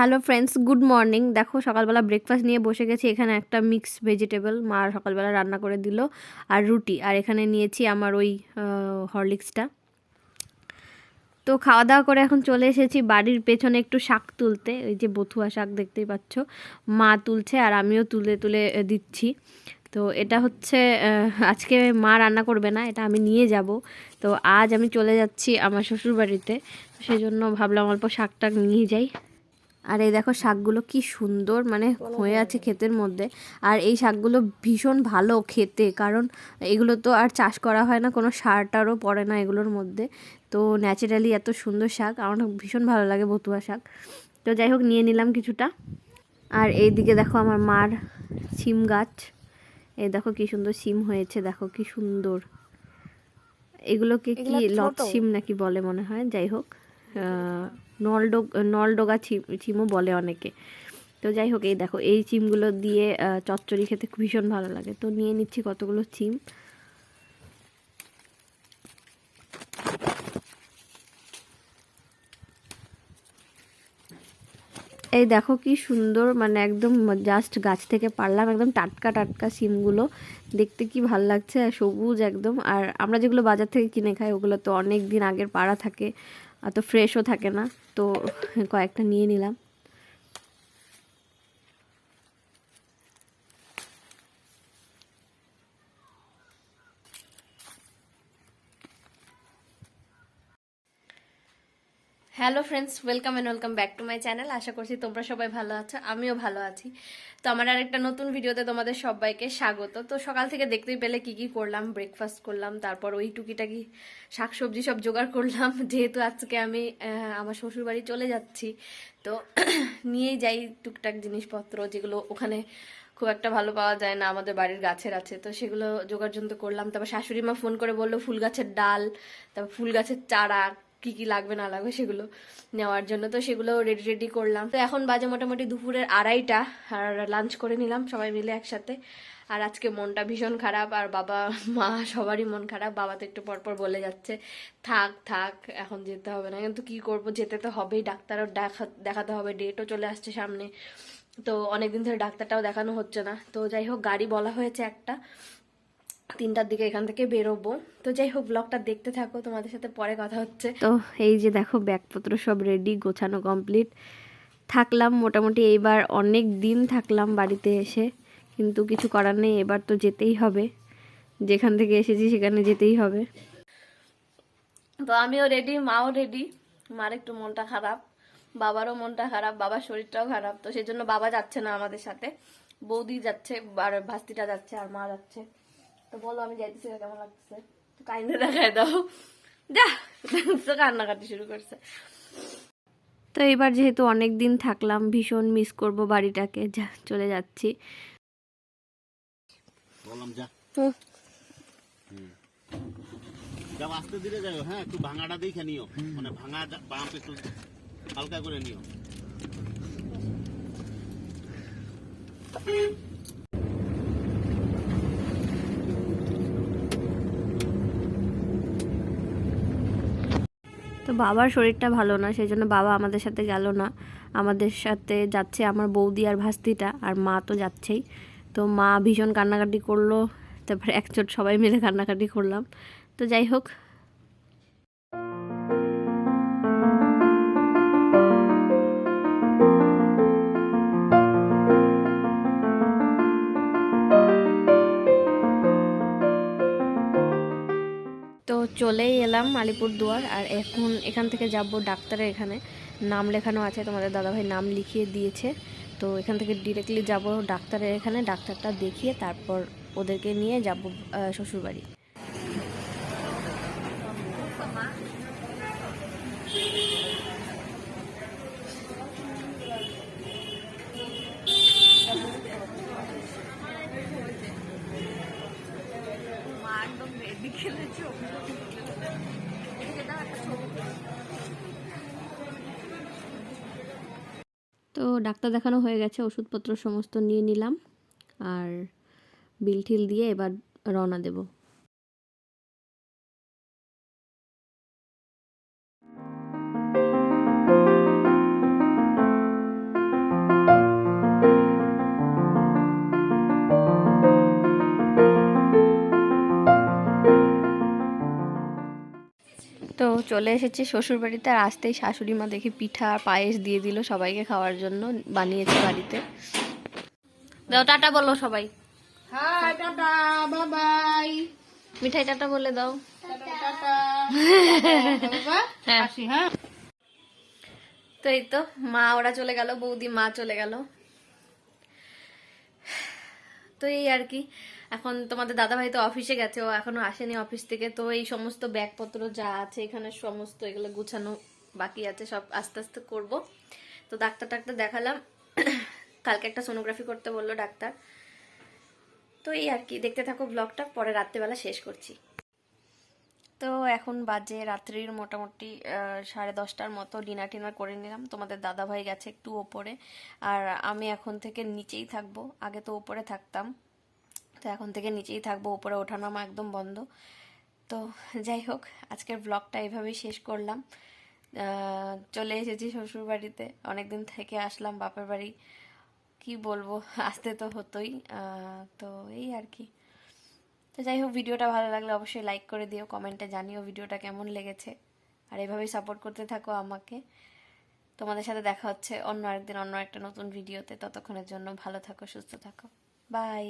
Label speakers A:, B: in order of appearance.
A: Hello friends good morning দেখো, সকালবেলা breakfast নিয়ে বসে গেছি। এখানে একটা মিক্স ভেজিটেবল মা সকালবেলা রান্না করে দিল আর রুটি। আর এখানে নিয়েছি আমার ওই হরলিক্সটা তো খাওয়া দাওয়া করে এখন চলে এসেছি বাড়ির পেছনে একটু শাক তুলতে। ওই যে বথুয়া শাক দেখতেই পাচ্ছ। মা তুলছে আর আমিও তুলে তুলে দিচ্ছি। তো এটা হচ্ছে আজকে মা রান্না করবে না, এটা আমি নিয়ে যাব। তো আজ আমি চলে যাচ্ছি আমার শ্বশুর বাড়িতে সেই জন্য ভাবলাম অল্প শাক টাক নিয়ে যাই। আর এই দেখো শাকগুলো কি সুন্দর মানে হয়ে আছে ক্ষেতের মধ্যে। আর এই শাকগুলো ভীষণ ভালো খেতে কারণ এগুলো তো আর চাষ করা হয় না কোনো সার টারও পড়ে না এগুলোর মধ্যে। তো ন্যাচারালি এত সুন্দর শাক আমার ভীষণ ভালো লাগে বতুয়া শাক। তো যাই হোক নিয়ে নিলাম কিছুটা। আর এই দিকে দেখো আমার মার সিম গাছ। এই দেখো কি সুন্দর সিম হয়েছে দেখো কি সুন্দর। এগুলোকে কি লট সিম নাকি বলে মনে হয় যাই হোক। আহ, নলডোগ নলডোগা চিম চিমও বলে অনেকে। তো যাই হোক এই দেখো এই চিমগুলো দিয়ে চচ্চড়ি খেতে ভীষণ ভালো লাগে। তো নিয়ে নিচ্ছি কতগুলো চিম। এই দেখো কি সুন্দর মানে একদম জাস্ট গাছ থেকে পারলাম, একদম টাটকা টাটকা সিমগুলো। দেখতে কি ভালো লাগছে আর সবুজ একদম। আর আমরা যেগুলো বাজার থেকে কিনে খাই, ওগুলো তো অনেক দিন আগের পাড়া থাকে অত ফ্রেশও থাকে না। তো কয়েকটা নিয়ে নিলাম। Hello friends, welcome and welcome back to my channel. আশা করছি তোমরা সবাই ভালো আছো, আমিও ভালো আছি। তো আমার আরেকটা নতুন ভিডিওতে তোমাদের সবাইকে স্বাগত। তো সকাল থেকে দেখতেই পেলে কি কি করলাম ব্রেকফাস্ট করলাম, তারপর ওই টুকিটাকি শাকসবজি সব জোগাড় করলাম। যেহেতু আজকে আমি আমার শ্বশুর বাড়ি চলে যাচ্ছি, তো নিয়েই যাই টুকটাক জিনিসপত্র, যেগুলো ওখানে খুব একটা ভালো পাওয়া যায় না, আমাদের বাড়ির গাছের আছে, তো সেগুলো যন্ত্র করলাম। তারপর শাশুড়ি মা ফোন করে বলল, ফুল গাছের ডাল, তারপর ফুল গাছের চারা কি কি লাগবে, না লাগবে সেগুলো নেওয়ার জন্য। তো সেগুলো রেডি রেডি করলাম। তো এখন বাজে মোটামুটি দুপুরের আড়াইটা, আর লাঞ্চ করে নিলাম সবাই মিলে একসাথে। আর আজকে মনটা ভীষণ খারাপ, আর বাবা, মা সবারই মন খারাপ। বাবা তো একটু পরপর বলে যাচ্ছে, থাক থাক, এখন যেতে হবে না। কিন্তু কি করব, যেতে তো হবেই। ডাক্তারও দেখা, দেখাতে হবে ডেটও চলে আসছে সামনে। তো অনেকদিন ধরে ডাক্তারটাও দেখানো হচ্ছে না। তো যাই হোক, গাড়ি বলা হয়েছে একটা। তিনটার দিকে এখান থেকে বেরোবো। তো যাই হোক ব্লগটা দেখতে থাকো তোমাদের সাথে পরে কথা হচ্ছে। তো এই যে দেখো ব্যাগপত্র সব রেডি গোছানো কমপ্লিট থাকলাম মোটামুটি এইবার অনেক দিন থাকলাম বাড়িতে এসে কিন্তু কিছু করার নেই এবার তো যেতেই হবে। যেখান থেকে এসেছি সেখানে যেতেই হবে। তো আমিও রেডি মাও রেডি মার একটু মনটা খারাপ বাবারও মনটা খারাপ বাবার শরীরটাও খারাপ তো সেই জন্য বাবা যাচ্ছে না আমাদের সাথে। বৌদি যাচ্ছে আর ভাস্তিটা যাচ্ছে আর মা যাচ্ছে। তো বলো আমি যাইতেছি না, কেমন লাগছে তো কাইন্দে দেখায় দাও। যা তো কান্নাকাটি শুরু করছে। তো এবার যেহেতু অনেক দিন থাকলাম ভীষণ মিস করব বাড়িটাকে। যা চলে যাচ্ছি।
B: বললাম যা।
A: হুম।
B: যাও আস্তে ধীরে যাও হ্যাঁ একটু ভাঙাটা দেখে নিও। মানে ভাঙা বাম্প একটু হালকা করে নিও।
A: তো বাবার শরীরটা ভালো না সেই জন্য বাবা আমাদের সাথে গেল না। আমাদের সাথে যাচ্ছে আমার বৌদি আর ভাস্তিটা, আর মা তো যাচ্ছেই। তো মা ভীষণ কান্নাকাটি করল, তারপরে একচোট সবাই মিলে কান্নাকাটি করলাম। তো যাই হোক চলেই এলাম আলিপুরদুয়ার, আর এখন এখান থেকে যাব ডাক্তারের এখানে। নাম লেখানো আছে, তোমাদের দাদাভাই নাম লিখিয়ে দিয়েছে। তো এখান থেকে ডিরেক্টলি যাব ডাক্তারের এখানে, ডাক্তারটা দেখিয়ে তারপর ওদেরকে নিয়ে যাব শ্বশুরবাড়ি। তো ডাক্তার দেখানো হয়ে গেছে, ওষুধপত্র সমস্ত নিয়ে নিলাম। আর বিল ঠিল দিয়ে এবার রওনা দেব। চলে এসেছি শ্বশুর বাড়িতে আর আসতেই শাশুড়ি মা দেখি পিঠা আর পায়েস দিয়ে দিল সবাইকে খাওয়ার জন্য বানিয়েছে বাড়িতে। দাও টাটা বলো সবাই।
C: Hi tata bye
A: Mithai tata বলে দাও। হ্যাঁ।
C: হ্যাঁ।
A: তো এই তো মা ওরা চলে গেল বৌদি মা চলে গেল। তো এই আর কি। এখন তোমাদের দাদাভাই তো অফিসে গেছে, ও এখনও আসেনি অফিস থেকে। তো এই সমস্ত ব্যাগপত্র যা আছে, এখানে সমস্ত এগুলো গুছানো বাকি আছে, সব আস্তে আস্তে করব। তো ডাক্তার টাক্তার দেখালাম। কালকে একটা সোনোগ্রাফি করতে বলল ডাক্তার। তো এই আর কি, দেখতে থাকো ব্লগটা পরে রাত্রেবেলা শেষ করছি। তো এখন বাজে রাত্রির মোটামুটি সাড়ে দশটার মতো ডিনার টিনার করে নিলাম। তোমাদের দাদা ভাই গেছে একটু ওপরে। আর আমি এখন থেকে নিচেই থাকব। আগে তো ওপরে থাকতাম। তো এখন থেকে নিচেই থাকব। ওপরে ওঠানামা একদম বন্ধ। তো যাই হোক, আজকের ব্লগটা এইভাবেই শেষ করলাম। চলে এসেছি শ্বশুর বাড়িতে অনেকদিন থেকে আসলাম বাপের বাড়ি। কি বলব? আসতে তো হতোই। তো এই আর কি। তো যাই হোক, ভিডিওটা ভালো লাগলে অবশ্যই লাইক করে দিও কমেন্টে জানিও ভিডিওটা কেমন লেগেছে। আর এভাবেই সাপোর্ট করতে থাকো আমাকে। তোমাদের সাথে দেখা হচ্ছে অন্য একদিন অন্য একটা নতুন ভিডিওতে ততক্ষণের জন্য ভালো থাকো, সুস্থ থাকো। বাই